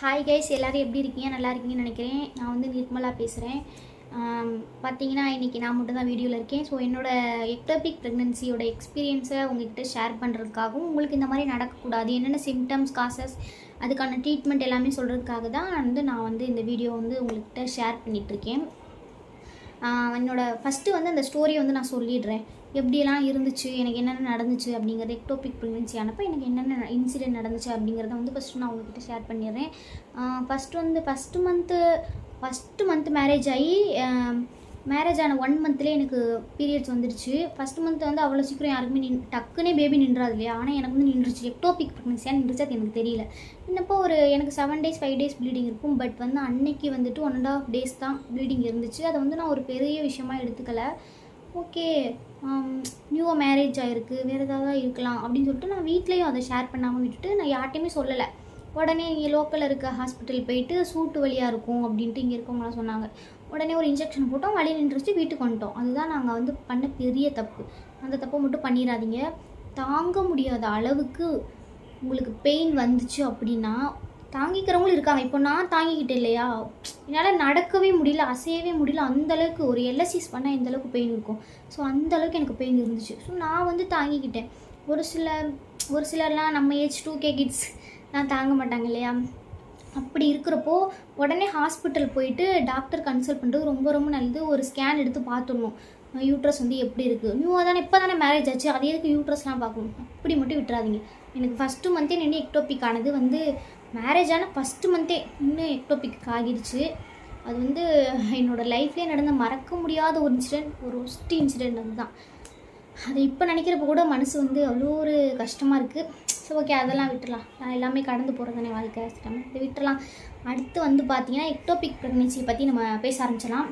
Hi guys எல்லோரும் எப்படி இருக்கீங்க? நல்லா இருக்கீங்கன்னு நினைக்கிறேன். நான் வந்து நிர்மலா பேசுகிறேன் பார்த்தீங்கன்னா இன்றைக்கி நான் மட்டும் தான் வீடியோவில் இருக்கேன். ஸோ என்னோடய எக்டோபிக் ப்ரெக்னென்சியோட எக்ஸ்பீரியன்ஸை உங்ககிட்ட ஷேர் பண்ணுறதுக்காகவும் உங்களுக்கு இந்த மாதிரி நடக்கக்கூடாது என்னென்ன சிம்டம்ஸ் காசஸ் அதுக்கான ட்ரீட்மெண்ட் எல்லாமே சொல்கிறதுக்காக தான் வந்து நான் வந்து இந்த வீடியோ வந்து உங்கள்கிட்ட ஷேர் பண்ணிகிட்ருக்கேன் என்னோட ஃபஸ்ட்டு வந்து அந்த ஸ்டோரியை வந்து நான் சொல்லிடுறேன். எப்படியெல்லாம் இருந்துச்சு எனக்கு என்னென்ன நடந்துச்சு அப்படிங்கிறது எக்டோபிக் ப்ரெக்னென்சி ஆனப்போ எனக்கு என்னென்ன இன்சிடென்ட் நடந்துச்சு அப்படிங்கிறத வந்து ஃபஸ்ட்டு நான் உங்ககிட்ட ஷேர் பண்ணிடுறேன். ஃபஸ்ட்டு வந்து first month first month marriage ஆகி மேரேஜ் ஆன ஒன் மந்த்லேயே எனக்கு பீரியட்ஸ் வந்துடுச்சு. ஃபஸ்ட் மந்த் வந்து அவ்வளோ சீக்கிரம் யாருக்குமே நின் டக்குனே பேபி நின்றாது இல்லையா? ஆனால் எனக்கு வந்து நின்றுச்சு. எக்டோபிக் ப்ரெக்னன்சியாக நின்றுச்சு அது எனக்கு தெரியல. இன்னப்போ ஒரு எனக்கு seven days five days bleeding இருக்கும். பட் வந்து அன்னைக்கு வந்துட்டு ஒன் அண்ட் ஆஃப் டேஸ் தான் ப்ளீடிங் இருந்துச்சு. அதை வந்து நான் ஒரு பெரிய விஷயமா எடுத்துக்கலை. ஓகே நியூவாக மேரேஜ் ஆகிருக்கு வேறு ஏதாவது இருக்கலாம் அப்படின்னு சொல்லிட்டு நான் வீட்லேயும் அதை ஷேர் பண்ணாமல் விட்டுட்டு நான் யார்ட்டையுமே சொல்லலை. உடனே இங்கே லோக்கலில் இருக்க ஹாஸ்பிட்டல் போயிட்டு சூட்டு வழியாக இருக்கும் அப்படின்ட்டு இங்கே இருக்கவங்களாம் சொன்னாங்க. உடனே ஒரு இன்ஜெக்ஷன் போட்டோம் வழி நின்றுச்சு வீட்டுக்கு வந்துட்டோம். அதுதான் நாங்கள் வந்து பண்ண பெரிய தப்பு. அந்த தப்பை மட்டும் பண்ணிடாதீங்க தாங்க முடியாத அளவுக்கு உங்களுக்கு பெயின் வந்துச்சு அப்படின்னா தாங்கிக்கிறவங்களும் இருக்காங்க. இப்போ நான் தாங்கிக்கிட்டேன் இல்லையா? என்னால் நடக்கவே முடியல அசையவே முடியல. அந்தளவுக்கு ஒரு எல்எஸ்சிஸ் பண்ணால் எந்தளவுக்கு பெயின் இருக்கும்? ஸோ அந்தளவுக்கு எனக்கு பெயின் இருந்துச்சு. ஸோ நான் வந்து தாங்கிக்கிட்டேன். ஒரு சில ஒரு சிலர்லாம் நம்ம ஏஜ் டூ கே கிட்ஸ் நான் தாங்க மாட்டாங்க இல்லையா? அப்படி இருக்கிறப்போ உடனே ஹாஸ்பிட்டல் போயிட்டு டாக்டர் கன்சல்ட் பண்ணுறது ரொம்ப ரொம்ப நல்லது. ஒரு ஸ்கேன் எடுத்து பார்த்துடணும். யூட்ரஸ் வந்து எப்படி இருக்குது நியூவாக தானே இப்போ தானே மேரேஜ் ஆச்சு. அது எதுக்கு யூட்ரஸ்லாம் பார்க்கணும்? அப்படி மட்டும் விட்டுறாதீங்க. எனக்கு ஃபஸ்ட்டு மந்த்தே நின்று எக்டோபிக் ஆனது வந்து மேரேஜ் ஆனால் ஃபஸ்ட்டு மந்த்தே இன்னும் எக்டோபிக் ஆகிடுச்சு அது வந்து என்னோடய லைஃப்லேயே நடந்த மறக்க முடியாத ஒரு இன்சிடெண்ட் ஒரு ஒஸ்ட் இன்சிடெண்ட் அதுதான். அது இப்போ நினைக்கிறப்ப கூட மனசு வந்து அவ்வளோ ஒரு கஷ்டமாக இருக்குது ஸோ ஓகே அதெல்லாம் விட்டுடலாம் நான் எல்லாமே கடந்து போகிறது தானே வாழ்க்கை நம்ம இதை விட்டுடலாம் அடுத்து வந்து பார்த்தீங்கன்னா எக்டோபிக் ப்ரெக்னென்சியை பற்றி நம்ம பேச ஆரம்பிச்சலாம்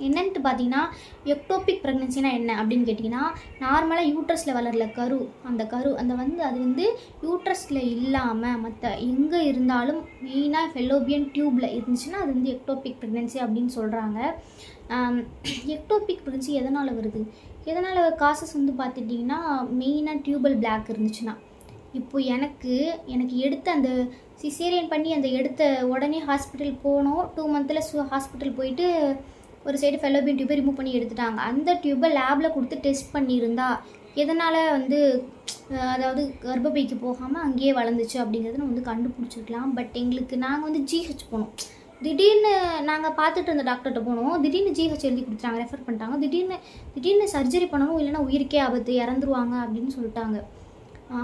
என்னன்ட்டு பார்த்தீங்கன்னா எக்டோபிக் ப்ரெக்னென்சினா என்ன அப்படின்னு கேட்டிங்கன்னா நார்மலாக யூட்ரஸில் வளரல கரு அந்த கரு அந்த வந்து அது வந்து யூட்ரஸில் இல்லாமல் மற்ற எங்கே இருந்தாலும் மெயினாக ஃபெலோபியன் டியூப்பில் இருந்துச்சுன்னா அது வந்து எக்டோபிக் ப்ரெக்னென்சி அப்படின்னு சொல்கிறாங்க எக்டோபிக் ப்ரெக்னென்சி எதனால் வருது? எதனால் காசஸ் வந்து பார்த்துட்டிங்கன்னா மெயினாக டியூபல் பிளாக் இருந்துச்சுன்னா. இப்போ எனக்கு எனக்கு எடுத்த அந்த சிசேரியன் பண்ணி அந்த எடுத்த உடனே ஹாஸ்பிட்டல் போனோம். டூ மந்தில் ஹாஸ்பிட்டல் போயிட்டு ஒரு சைடு ஃபெலோபியன் டியூப்பை ரிமூவ் பண்ணி எடுத்துட்டாங்க. அந்த டியூப்பை லேபில் கொடுத்து டெஸ்ட் பண்ணியிருந்தா எதனால் வந்து அதாவது கர்ப்பப்பைக்கு போகாமல் அங்கேயே வளர்ந்துச்சு அப்படிங்கிறத நம்ம வந்து கண்டுபிடிச்சிருக்கலாம். பட் எங்களுக்கு நாங்கள் வந்து ஜிஹெச் போனோம். திடீர்னு நாங்கள் பார்த்துட்டு இருந்த டாக்டர்கிட்ட போனோம். திடீர்னு ஜிஹெச் எழுதி கொடுத்துட்டாங்க ரெஃபர் பண்ணிட்டாங்க. திடீர்னு திடீர்னு சர்ஜரி பண்ணணும் இல்லைனா உயிருக்கே ஆபத்து இறந்துருவாங்க அப்படின்னு சொல்லிட்டாங்க.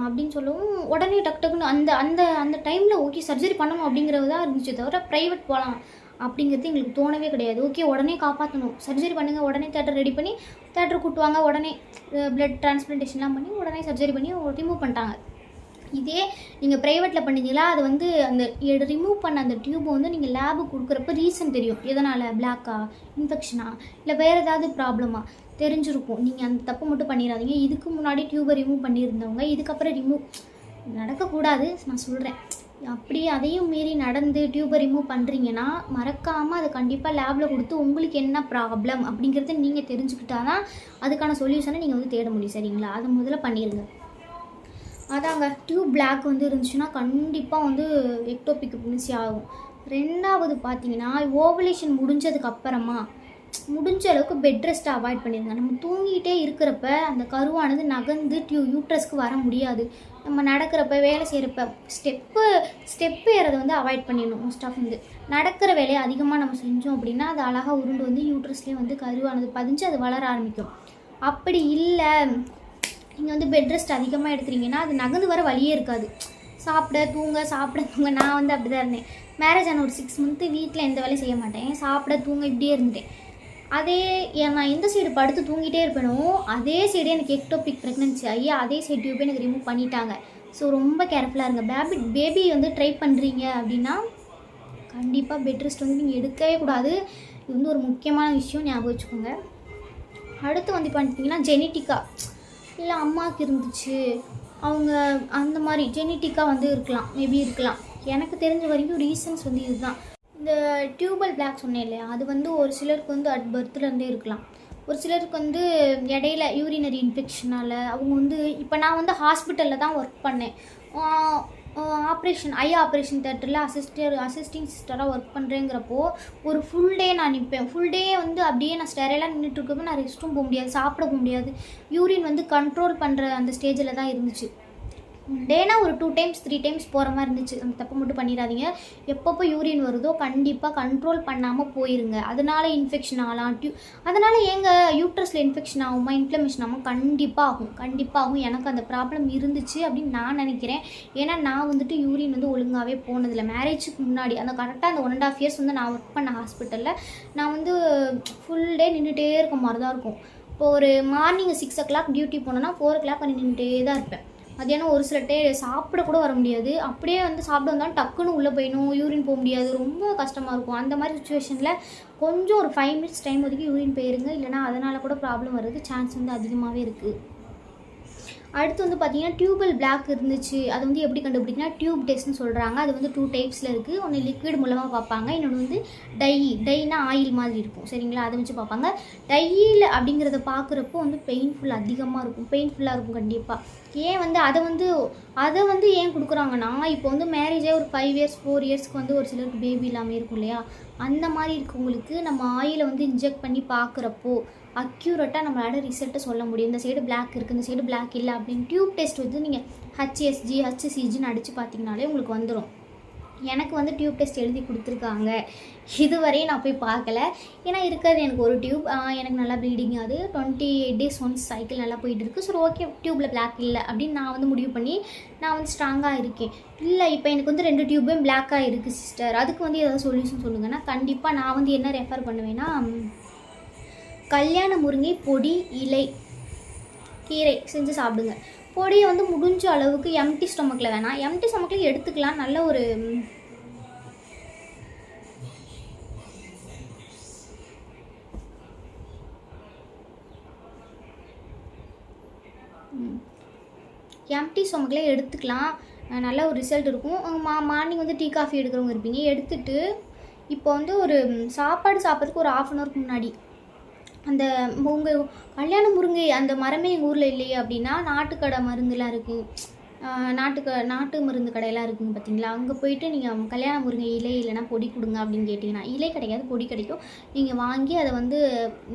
அப்படின்னு சொல்லவும் உடனே டக்கு டக்குன்னு அந்த அந்த அந்த டைமில் ஓகே சர்ஜரி பண்ணணும் அப்படிங்கிறது தான் இருந்துச்சு தவிர ப்ரைவேட் போகலாம். அப்படிங்கிறது எங்களுக்கு தோணவே கிடையாது. ஓகே உடனே காப்பாற்றணும் சர்ஜரி பண்ணுங்கள் உடனே தேட்டர் ரெடி பண்ணி தேட்டர் கூட்டுவாங்க. உடனே பிளட் டிரான்ஸ்பிளண்டேஷன்லாம் பண்ணி உடனே சர்ஜரி பண்ணி ரிமூவ் பண்ணிட்டாங்க. இதே நீங்கள் ப்ரைவேட்டில் பண்ணீங்களா அது வந்து அந்த ரிமூவ் பண்ண அந்த டியூப்பை வந்து நீங்கள் லேபு கொடுக்குறப்ப ரீசன் தெரியும். எதனால்? பிளாக்கா இன்ஃபெக்ஷனா இல்லை வேறு ஏதாவது ப்ராப்ளமா தெரிஞ்சிருக்கும். நீங்கள் அந்த தப்பு மட்டும் பண்ணிடாதீங்க. இதுக்கு முன்னாடி டியூபை ரிமூவ் பண்ணியிருந்தவங்க இதுக்கப்புறம் ரிமூவ் நடக்கக்கூடாது. நான் சொல்கிறேன் அப்படி அதையும் மீறி நடந்து டியூபை ரிமூவ் பண்ணுறீங்கன்னா மறக்காமல் அதை கண்டிப்பாக லேபில் கொடுத்து உங்களுக்கு என்ன ப்ராப்ளம் அப்படிங்கிறத நீங்கள் தெரிஞ்சுக்கிட்டா தான் அதுக்கான சொல்யூஷனை நீங்கள் வந்து தேட முடியும் சரிங்களா? அதை முதல்ல பண்ணிடுங்க அதாங்க டியூப் பிளாக் வந்து இருந்துச்சுன்னா கண்டிப்பாக வந்து எக்டோபிக் ப்ரெக்னன்சி ஆகும். ரெண்டாவது பார்த்தீங்கன்னா ஓவலேஷன் முடிஞ்சதுக்கு அப்புறமா முடிஞ்ச அளவுக்கு பெட் ரெஸ்ட்டை அவாய்ட் பண்ணிடுங்க நம்ம தூங்கிட்டே இருக்கிறப்ப அந்த கருவானது நகர்ந்து டியூ யூட்ரஸ்க்கு வர முடியாது. நம்ம நடக்கிறப்ப வேலை செய்கிறப்ப ஸ்டெப்பு ஸ்டெப்பு ஏறதை வந்து அவாய்ட் பண்ணிடணும் மோஸ்ட் ஆஃப் வந்து. நடக்கிற வேலையை அதிகமாக நம்ம செஞ்சோம் அப்படின்னா அது அழகாக உருண்டு வந்து யூட்ரஸ்லேயே வந்து கருவானது பதிஞ்சு அது வளர ஆரம்பிக்கும். அப்படி இல்லை நீங்கள் வந்து பெட் ரெஸ்ட் அதிகமாக எடுக்கிறீங்கன்னா அது நகர்ந்து வர வழியே இருக்காது. சாப்பிட தூங்க சாப்பிட தூங்க நான் வந்து அப்படி தான் இருந்தேன். மேரேஜ் ஆன ஒரு சிக்ஸ் மந்த்து வீட்டில் எந்த வேலையும் செய்ய மாட்டேன். சாப்பிட தூங்க இப்படியே இருந்துட்டேன். அதே நான் எந்த சைடு படுத்து தூங்கிட்டே இருப்பேனோ அதே சைடே எனக்கு எக்டோபிக் ப்ரெக்னன்சி ஆகி அதே சைடு டியூப் எனக்கு ரிமூவ் பண்ணிட்டாங்க. ஸோ ரொம்ப கேர்ஃபுல்லாக இருங்க. பேபி பேபி வந்து ட்ரை பண்ணுறீங்க அப்படின்னா கண்டிப்பாக பெட் ரெஸ்ட் வந்து நீங்கள் எடுக்கவே கூடாது. இது வந்து ஒரு முக்கியமான விஷயம் ஞாபகம் வச்சுக்கோங்க. அடுத்து வந்து பண்ணிட்டீங்கன்னா ஜெனட்டிக்கா இல்லை அம்மாவுக்கு இருந்துச்சு. அவங்க அந்த மாதிரி ஜெனட்டிக்காக வந்து இருக்கலாம். மேபி இருக்கலாம். எனக்கு தெரிஞ்ச வரைக்கும் ரீசன்ஸ் வந்து இதுதான். இந்த டியூபல் பிளாக் சொன்னேன் இல்லையா? அது வந்து ஒரு சிலருக்கு வந்து அட் பர்த்லேருந்தே இருக்கலாம். ஒரு சிலருக்கு வந்து இடையில யூரினரி இன்ஃபெக்ஷனால் அவங்க வந்து இப்போ நான் வந்து ஹாஸ்பிட்டலில் தான் ஒர்க் பண்ணேன். ஆப்ரேஷன் ஐ ஆப்ரேஷன் தேட்டரில் அசிஸ்டர் அசிஸ்டிங் சிஸ்டராக ஒர்க் பண்ணுறேங்கிறப்போ ஒரு ஃபுல் டே நான் நிற்பேன் ஃபுல் டே வந்து அப்படியே நான் ஸ்டெரைலாக நின்றுட்டு இருக்கப்போ நான் ரெஸ்ட் ரூம் போக முடியாது சாப்பிட போக முடியாது. யூரின் வந்து கண்ட்ரோல் பண்ணுற அந்த ஸ்டேஜில் தான் இருந்துச்சு. டேனா ஒரு டூ டைம்ஸ் த்ரீ டைம்ஸ் போகிற மாதிரி இருந்துச்சு. அந்த தப்பு மட்டும் பண்ணிடாதீங்க. எப்பப்போ யூரின் வருதோ கண்டிப்பாக கண்ட்ரோல் பண்ணாமல் போயிருங்க. அதனால இன்ஃபெக்ஷன் ஆகலாம். டியூ அதனால் எங்கள் யூட்ரஸில் இன்ஃபெக்ஷன் ஆகுமா இன்ஃப்ளமேஷன் ஆகும்? கண்டிப்பாக ஆகும். கண்டிப்பாக ஆகும். எனக்கு அந்த ப்ராப்ளம் இருந்துச்சு அப்படின்னு நான் நினைக்கிறேன். ஏன்னா நான் வந்துட்டு யூரின் வந்து ஒழுங்காகவே போனதில்லை. மேரேஜுக்கு முன்னாடி அந்த கரெக்டாக அந்த ஒன் அண்ட் ஆஃப் இயர்ஸ் வந்து நான் ஒர்க் பண்ண ஹாஸ்பிட்டலில் நான் வந்து ஃபுல் டே நின்றுட்டே இருக்க மாதிரி தான் இருக்கும். இப்போ ஒரு morning six o'clock duty போனேன்னா ஃபோர் ஓ கிளாக் நின்றுட்டே தான் இருப்பேன். மத்தியானம் ஒரு சில டே சாப்பிட கூட வர முடியாது. அப்படியே வந்து சாப்பிட வந்தாலும் டக்குன்னு உள்ளே போயிடும் யூரின் போக முடியாது. ரொம்ப கஷ்டமாக இருக்கும். அந்த மாதிரி சுச்சுவேஷனில் கொஞ்சம் ஒரு ஃபைவ் மினிட்ஸ் டைம் ஒதுக்கி யூரின் போயிருங்க. இல்லைனா அதனால் கூட ப்ராப்ளம் வர்றதுக்கு சான்ஸ் வந்து அதிகமாகவே இருக்குது அடுத்து வந்து பார்த்தீங்கன்னா டியூபல் பிளாக் இருந்துச்சு. அது வந்து எப்படி கண்டுபிடிக்கனா டியூப் டெஸ்ட்னு சொல்கிறாங்க அது வந்து டூ டைப்ஸில் இருக்குது ஒன்று லிக்விட் மூலமாக பார்ப்பாங்க. இன்னொன்று வந்து டை டைனா ஆயில் மாதிரி இருக்கும். சரிங்களா? அதை வச்சு பார்ப்பாங்க. டையில் அப்படிங்கிறத பார்க்குறப்போ வந்து பெயின்ஃபுல் அதிகமாக இருக்கும். பெயின்ஃபுல்லாக இருக்கும் கண்டிப்பாக ஏன் வந்து அதை வந்து அதை வந்து ஏன் கொடுக்குறாங்கன்னா இப்போ வந்து மேரேஜே ஒரு ஃபைவ் இயர்ஸ் ஃபோர் இயர்ஸ்க்கு வந்து ஒரு சிலருக்கு பேபி இல்லாமல் இருக்கும் இல்லையா? அந்த மாதிரி இருக்கவங்களுக்கு நம்ம ஆயிலை வந்து இன்ஜெக்ட் பண்ணி பார்க்குறப்போ அக்யூரேட்டாக நம்மளால ரிசல்ட்டை சொல்ல முடியும். இந்த சைடு பிளாக் இருக்குது இந்த சைடு பிளாக் இல்லை அப்படின்னு டியூப் டெஸ்ட் வந்து நீங்கள் ஹச்எஸ்ஜி ஹச்சிசிஜின்னு அடித்து பார்த்தீங்கனாலே உங்களுக்கு வந்துடும் எனக்கு வந்து டியூப் டெஸ்ட் எழுதி கொடுத்துருக்காங்க. இதுவரையும் நான் போய் பார்க்கல. ஏன்னா இருக்கிறது எனக்கு ஒரு டியூப் எனக்கு நல்லா ப்ளீடிங் ஆகுது twenty eight days once cycle நல்லா போயிட்டு இருக்கு. ஸோ ஓகே டியூப்பில் பிளாக் இல்லை அப்படின்னு நான் வந்து முடிவு பண்ணி நான் வந்து ஸ்ட்ராங்காக இருக்கேன். இல்லை இப்போ எனக்கு வந்து ரெண்டு டியூபும் பிளாக்காக இருக்குது சிஸ்டர் அதுக்கு வந்து ஏதாவது சொல்யூஷன் சொல்லுங்கன்னா கண்டிப்பாக நான் வந்து என்ன ரெஃபர் பண்ணுவேன்னா கல்யாண முருங்கை பொடி இலை கீரை செஞ்சு சாப்பிடுங்க. பொடியை வந்து முடிஞ்ச அளவுக்கு எம்டி ஸ்டொமக்கில் வேணாம். எம்டி ஸ்டொமக்கில் எடுத்துக்கலாம். நல்ல ஒரு எம்டி ஸ்டொமக்கில் எடுத்துக்கலாம். நல்ல ஒரு ரிசல்ட் இருக்கும். மா மார்னிங் வந்து டீ காஃபி எடுக்கிறவங்க இருப்பீங்க. எடுத்துட்டு இப்போ வந்து ஒரு சாப்பாடு சாப்பிட்றதுக்கு ஒரு ஆஃப் அன் ஹவருக்கு முன்னாடி அந்த உங்கள் கல்யாண முருங்கை அந்த மரமே எங்கள் ஊரில் இல்லையே அப்படின்னா நாட்டுக்கடை மருந்துலாம் இருக்குது நாட்டுக்க நாட்டு மருந்து கடையெல்லாம் இருக்குங்க பார்த்தீங்களா அங்கே போயிட்டு நீங்கள் கல்யாண முருங்கை இலை இல்லைன்னா பொடி கொடுங்க அப்படின்னு கேட்டிங்கன்னா இலை கிடைக்காது பொடி கிடைக்கும். நீங்கள் வாங்கி அதை வந்து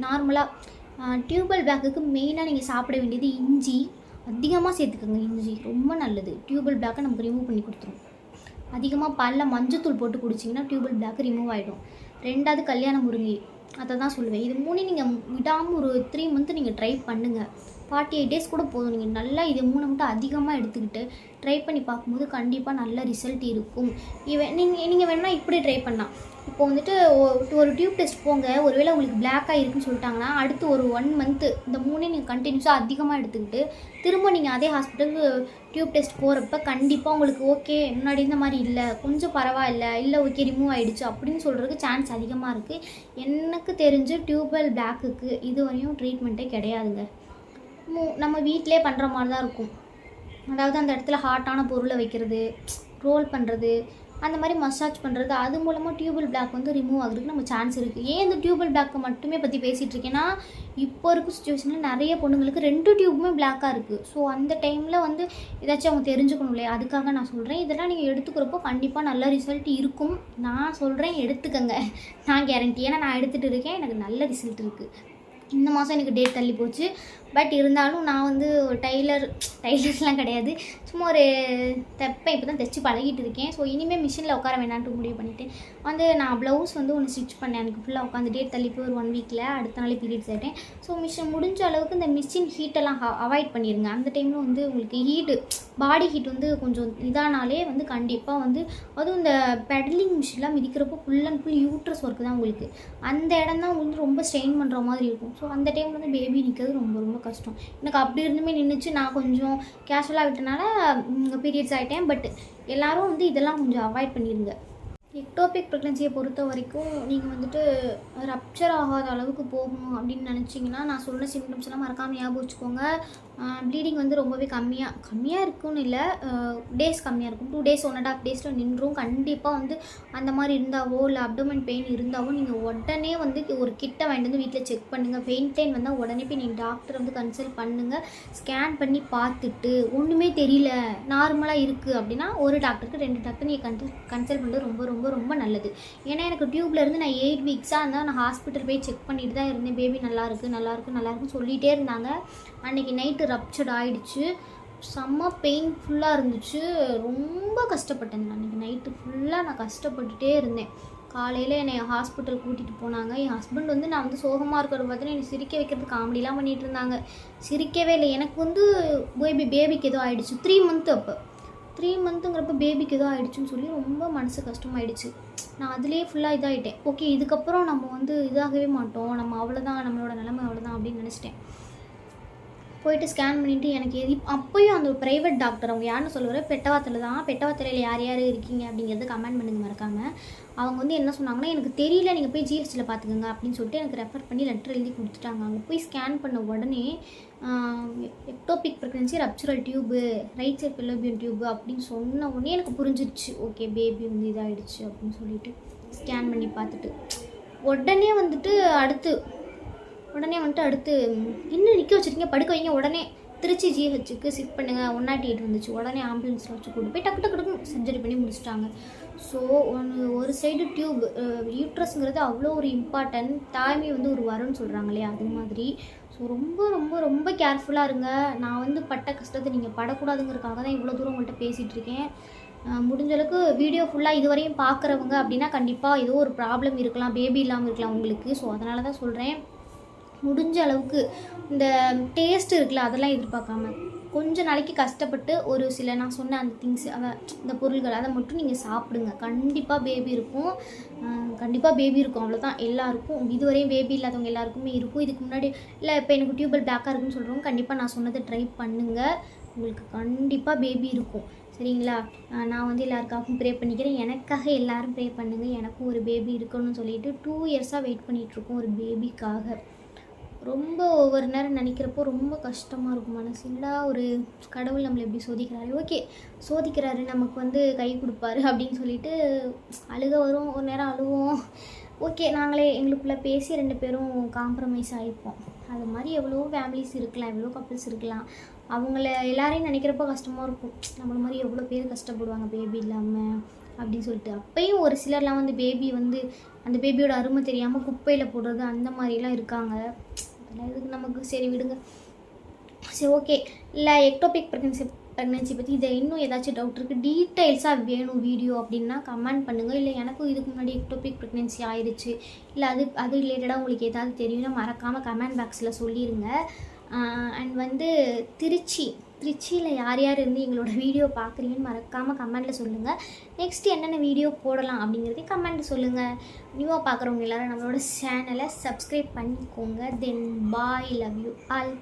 நார்மலாக டியூபல் பேக்குக்கு மெயினாக நீங்கள் சாப்பிட வேண்டியது இஞ்சி. அதிகமாக சேர்த்துக்கோங்க இஞ்சி. ரொம்ப நல்லது. டியூபல் பிளாக்கை நமக்கு ரிமூவ் பண்ணி கொடுத்துரும். அதிகமாக பல்ல மஞ்சத்தூள் போட்டு குடிச்சிங்கன்னா டியூபல் பிளாக் ரிமூவ் ஆகிடும் ரெண்டாவது கல்யாண முருங்கை. அதை தான் சொல்லுவேன். இது மூணு நீங்கள் விடாமல் ஒரு த்ரீ மந்த் நீங்கள் ட்ரை பண்ணுங்கள் ஃபார்ட்டி எயிட் டேஸ் கூட போதும். நீங்கள் நல்லா இதை மூணு மட்டும் அதிகமாக எடுத்துக்கிட்டு ட்ரை பண்ணி பார்க்கும்போது கண்டிப்பாக நல்ல ரிசல்ட் இருக்கும். இவன் நீங்கள் நீங்கள் வேணால் இப்படி ட்ரை பண்ணலாம். இப்போ வந்துட்டு ஒரு டியூப் டெஸ்ட் போங்க. ஒருவேளை உங்களுக்கு பிளாக்காக இருக்குன்னு சொல்லிட்டாங்கன்னா அடுத்து ஒரு ஒன் மந்த்து இந்த மூணே நீங்கள் கண்டினியூஸாக அதிகமாக எடுத்துக்கிட்டு திரும்ப நீங்கள் அதே ஹாஸ்பிட்டலுக்கு டியூப் டெஸ்ட் போகிறப்ப கண்டிப்பாக உங்களுக்கு ஓகே முன்னாடி இந்த மாதிரி இல்லை. கொஞ்சம் பரவாயில்ல. இல்லை ஓகே ரிமூவ் ஆகிடுச்சு அப்படின்னு சொல்கிறதுக்கு சான்ஸ் அதிகமாக இருக்குது எனக்கு தெரிஞ்சு டியூப்வெல் பிளாக்குக்கு இதுவரையும் ட்ரீட்மெண்ட்டே கிடையாதுங்க. மு- நம்ம வீட்டிலே பண்ணுற மாதிரி தான் இருக்கும். அதாவது அந்த இடத்துல ஹாட்டான பொருளை வைக்கிறது ரோல் பண்ணுறது அந்த மாதிரி மசாஜ் பண்ணுறது அது மூலமாக டியூபல் பிளாக் வந்து ரிமூவ் ஆகுறதுக்கு நம்ம சான்ஸ் இருக்குது ஏன் இந்த டியூபல் பிளாக்கை மட்டுமே பற்றி பேசிகிட்டு இருக்கேன்னா இப்போ இருக்க சுச்சுவேஷனில் நிறைய பொண்ணுங்களுக்கு ரெண்டு டியூப்புமே பிளாக்காக இருக்குது ஸோ அந்த டைமில் வந்து ஏதாச்சும் அவங்க தெரிஞ்சுக்கணும் இல்லையா? அதுக்காக நான் சொல்கிறேன் இதெல்லாம் நீங்கள் எடுத்துக்கிறப்போ கண்டிப்பாக நல்ல ரிசல்ட் இருக்கும். நான் சொல்கிறேன் எடுத்துக்கங்க. நான் கேரண்டி ஏன்னா நான் எடுத்துகிட்டு இருக்கேன். எனக்கு நல்ல ரிசல்ட் இருக்குது இந்த மாதம் எனக்கு டேட் தள்ளி போச்சு. பட் இருந்தாலும் நான் வந்து ஒரு டைலர் டைலர்லாம் கிடையாது. சும்மா ஒரு தைப்பேன் இப்போ தான் தைச்சி பழகிட்டு இருக்கேன். ஸோ இனிமேல் மிஷினில் உட்கார வேணான்ட்டு முடிவு பண்ணிட்டேன். வந்து நான் ப்ளவுஸ் வந்து ஒன்று ஸ்டிச் பண்ணேன். எனக்கு ஃபுல்லாக உட்காந்து டேட் தள்ளி போய் ஒரு ஒன் வீக்கில் அடுத்த நாளே பீரியட்ஸ் ஆகிட்டேன் ஸோ மிஷின் முடிஞ்ச அளவுக்கு இந்த மிஷின் ஹீட்டெல்லாம் அவாய்ட் பண்ணிடுங்க அந்த டைமில் வந்து உங்களுக்கு ஹீட்டு பாடி ஹீட் வந்து கொஞ்சம் இதானாலே வந்து கண்டிப்பாக வந்து அதுவும் இந்த பெடலிங் மிஷின்லாம் மிதிக்கிறப்போ full and full uterus work தான் உங்களுக்கு. அந்த இடம் தான் வந்து ரொம்ப ஸ்ட்ரெயின் பண்ணுற மாதிரி இருக்கும். ஸோ அந்த டைமில் வந்து பேபி நிற்கிறது ரொம்ப ரொம்ப கஷ்டம். எனக்கு அப்படி இருந்துமே நின்றுச்சு நான் கொஞ்சம் கேஷுவலாக விட்டனால பீரியட்ஸ் ஆகிட்டேன் பட் எல்லோரும் வந்து இதெல்லாம் கொஞ்சம் அவாய்ட் பண்ணிடுங்க எக்டோபிக் ப்ரெக்னன்சியை பொறுத்த வரைக்கும் நீங்கள் வந்துட்டு ரப்ச்சர் ஆகாத அளவுக்கு போகணும் அப்படின்னு நினச்சிங்கன்னா நான் சொன்ன சிம்டம்ஸ் எல்லாம் மறக்காமல் ஞாபகம் வச்சுக்கோங்க. ப்ளீடிங் வந்து ரொம்பவே கம்மியாக கம்மியாக இருக்குன்னு இல்லை டேஸ் கம்மியாக இருக்கும். Two days one and half டேஸில் நின்றும். கண்டிப்பாக வந்து அந்த மாதிரி இருந்தாவோ இல்லை அப்டோமன் பெயின் இருந்தாவோ நீங்கள் உடனே வந்து ஒரு கிட்ட வாங்கிட்டு வந்து வீட்டில் செக் பண்ணுங்கள் பெயின் பெயின் வந்தால் உடனே போய் நீங்கள் டாக்டர் வந்து கன்சல்ட் பண்ணுங்கள் ஸ்கேன் பண்ணி பார்த்துட்டு ஒன்றுமே தெரியல நார்மலாக இருக்குது அப்படின்னா ஒரு டாக்டருக்கு ரெண்டு டாக்டர் நீங்கள் கன்சல் கன்சல்ட் பண்ணுறது ரொம்ப ரொம்ப ரொம்ப நல்லது. ஏன்னா எனக்கு டியூப்லேருந்து நான் எயிட் வீக்ஸாக இருந்தால் நான் ஹாஸ்பிட்டல் போய் செக் பண்ணிட்டு தான் இருந்தேன். பேபி நல்லாயிருக்கு நல்லாயிருக்கு நல்லாயிருக்குன்னு சொல்லிகிட்டே இருந்தாங்க. அன்றைக்கி நைட்டு ரப்சர்ட் ஆகிடுச்சு செம்ம பெயின்ஃபுல்லாக இருந்துச்சு. ரொம்ப கஷ்டப்பட்டேன் அன்றைக்கி நைட்டு ஃபுல்லாக நான் கஷ்டப்பட்டுட்டே இருந்தேன். காலையில் என்னை ஹாஸ்பிட்டல் கூட்டிகிட்டு போனாங்க. என் ஹஸ்பண்ட் வந்து நான் வந்து சோகமாக இருக்கிறத பார்த்தீங்கன்னா என்னை சிரிக்க வைக்கிறது காமெடிலாம் பண்ணிகிட்டு இருந்தாங்க. சிரிக்கவே இல்லை. எனக்கு வந்து பேபி பேபிக்கு ஏதோ ஆகிடுச்சு த்ரீ மந்த் அப்போ. த்ரீ மந்த்துங்கிறப்ப பேபிக்கு ஏதோ ஆகிடுச்சுன்னு சொல்லி ரொம்ப மனசு கஷ்டமாயிடுச்சு. நான் அதுலேயே ஃபுல்லாக இதாகிட்டேன் ஓகே இதுக்கப்புறம் நம்ம வந்து இதாகவே மாட்டோம். நம்ம அவ்வளோதான் நம்மளோட நிலைமை அவ்வளோதான் அப்படின்னு நினச்சிட்டேன். போயிட்டு ஸ்கேன் பண்ணிவிட்டு எனக்கு எது அப்போயும் அந்த ப்ரைவேட் டாக்டர் அவங்க யாருன்னு சொல்லுவார் பெட்டவாத்தில் தான். பெட்டவாத்திரையில் யார் யார் இருக்கீங்க அப்படிங்கிறது கமெண்ட் பண்ணுங்க மறக்காமல் அவங்க வந்து என்ன சொன்னாங்கன்னா எனக்கு தெரியல நீங்கள் போய் ஜிஹெச்சில் பார்த்துக்கோங்க அப்படின்னு சொல்லிட்டு எனக்கு ரெஃபர் பண்ணி லெட்டர் எழுதி கொடுத்துட்டாங்க. அங்கே போய் ஸ்கேன் பண்ண உடனே ectopic pregnancy rupture tube right side fallopian tube அப்படின்னு சொன்ன உடனே எனக்கு புரிஞ்சிருச்சு. ஓகே பேபி வந்து இதாகிடுச்சு அப்படின்னு சொல்லிட்டு ஸ்கேன் பண்ணி பார்த்துட்டு. உடனே வந்துட்டு அடுத்து உடனே வந்துட்டு அடுத்து இன்னும் நிற்க வச்சுருக்கீங்க? படுக்க வைங்க. உடனே திருச்சி ஜிஹெச்சுக்கு ஷிஃப்ட் பண்ணுங்கள் ஒன் நாட்டி எயிட் வந்துச்சு. உடனே ஆம்புலன்ஸில் வச்சு கூட்டு போய் டக்கு டக்கு டக்குன்னு சர்ஜரி பண்ணி முடிச்சிட்டாங்க. ஸோ ஒன்று ஒரு சைடு டியூப் யூட்ரஸ்ங்கிறது அவ்வளோ ஒரு இம்பார்ட்டன்ட் தாய்மை வந்து ஒரு வரம்னு சொல்கிறாங்க இல்லையா அது மாதிரி. ஸோ ரொம்ப ரொம்ப ரொம்ப கேர்ஃபுல்லாக இருங்க. நான் வந்து பட்ட கஷ்டத்தை நீங்கள் படக்கூடாதுங்கிறதுக்காக தான் இவ்வளோ தூரம் உங்கள்கிட்ட பேசிகிட்டு இருக்கேன். முடிஞ்சளவுக்கு வீடியோ ஃபுல்லாக இதுவரையும் பார்க்குறவங்க அப்படின்னா கண்டிப்பாக ஏதோ ஒரு ப்ராப்ளம் இருக்கலாம். பேபி இல்லாமல் இருக்கலாம் உங்களுக்கு. ஸோ அதனால தான் சொல்கிறேன் முடிஞ்ச அளவுக்கு இந்த டேஸ்ட் இருக்குல்ல அதெல்லாம் எதிர்பார்க்காம கொஞ்ச நாளைக்கு கஷ்டப்பட்டு ஒரு சில நான் சொன்ன அந்த திங்ஸ் அதை இந்த பொருள்கள் அதை மட்டும் நீங்கள் சாப்பிடுங்க. கண்டிப்பாக பேபி இருக்கும். கண்டிப்பாக பேபி இருக்கும் அவ்வளோதான் எல்லாருக்கும் இதுவரையும் பேபி இல்லாதவங்க எல்லாருக்குமே இருக்கும். இதுக்கு முன்னாடி இல்லை இப்போ எனக்கு டியூபல் பிளாக்காக இருக்குன்னு சொல்கிறவங்க கண்டிப்பாக நான் சொன்னதை ட்ரை பண்ணுங்கள் உங்களுக்கு கண்டிப்பாக பேபி இருக்கும். சரிங்களா? நான் வந்து எல்லாருக்காகவும் ப்ரே பண்ணிக்கிறேன். எனக்காக எல்லாரும் ப்ரே பண்ணுங்கள் எனக்கும் ஒரு பேபி இருக்கணும்னு சொல்லிட்டு டூ இயர்ஸாக வெயிட் பண்ணிகிட்ருக்கோம் ஒரு பேபிக்காக ரொம்ப ஒவ்வொரு நேரம் நினைக்கிறப்போ ரொம்ப கஷ்டமாக இருக்கும் மனசு என்னடா ஒரு கடவுள் நம்மளை எப்படி சோதிக்கிறாரு? ஓகே சோதிக்கிறாரு நமக்கு வந்து கை கொடுப்பாரு அப்படின்னு சொல்லிட்டு அழுக வரும். ஒரு நேரம் அழுவோம். ஓகே நாங்களே எங்களுக்குள்ளே பேசி ரெண்டு பேரும் காம்ப்ரமைஸ் ஆகிப்போம் அது மாதிரி எவ்வளோ ஃபேமிலிஸ் இருக்கலாம் எவ்வளோ கப்பிள்ஸ் இருக்கலாம். அவங்கள எல்லாரையும் நினைக்கிறப்போ கஷ்டமாக இருக்கும். நம்மள மாதிரி எவ்வளோ பேர் கஷ்டப்படுவாங்க பேபி இல்லாமல் அப்படின்னு சொல்லிட்டு. அப்பையும் ஒரு சிலர்லாம் வந்து பேபி வந்து அந்த பேபியோட அருமை தெரியாமல் குப்பையில் போடுறது அந்த மாதிரிலாம் இருக்காங்க. அதனால் இதுக்கு நமக்கு? சரி விடுங்க. சரி ஓகே இல்லை எக்டோபிக் ப்ரெக்னன்சி ப்ரெக்னன்சி பற்றி இதை இன்னும் ஏதாச்சும் டவுட் இருக்குது டீட்டெயில்ஸாக வேணும் வீடியோ அப்படின்னா கமெண்ட் பண்ணுங்கள் இல்லை எனக்கும் இதுக்கு முன்னாடி எக்டோபிக் ப்ரெக்னன்சி ஆயிடுச்சு இல்லை அது அது ரிலேட்டடாக உங்களுக்கு ஏதாவது தெரியும்னா மறக்காமல் கமெண்ட் பாக்ஸில் சொல்லிடுங்க அண்ட் வந்து திருச்சி. திருச்சியில் யார் யார் இருந்து எங்களோட வீடியோ பார்க்குறீங்கன்னு மறக்காமல் கமெண்ட்டில் சொல்லுங்கள் நெக்ஸ்ட் என்னென்ன வீடியோ போடலாம் அப்படிங்கிறதையும் கமெண்ட் சொல்லுங்கள் நியூவாக பார்க்குறவங்க எல்லாரும் நம்மளோட சேனலை சப்ஸ்கிரைப் பண்ணிக்கோங்க. Then bye love you all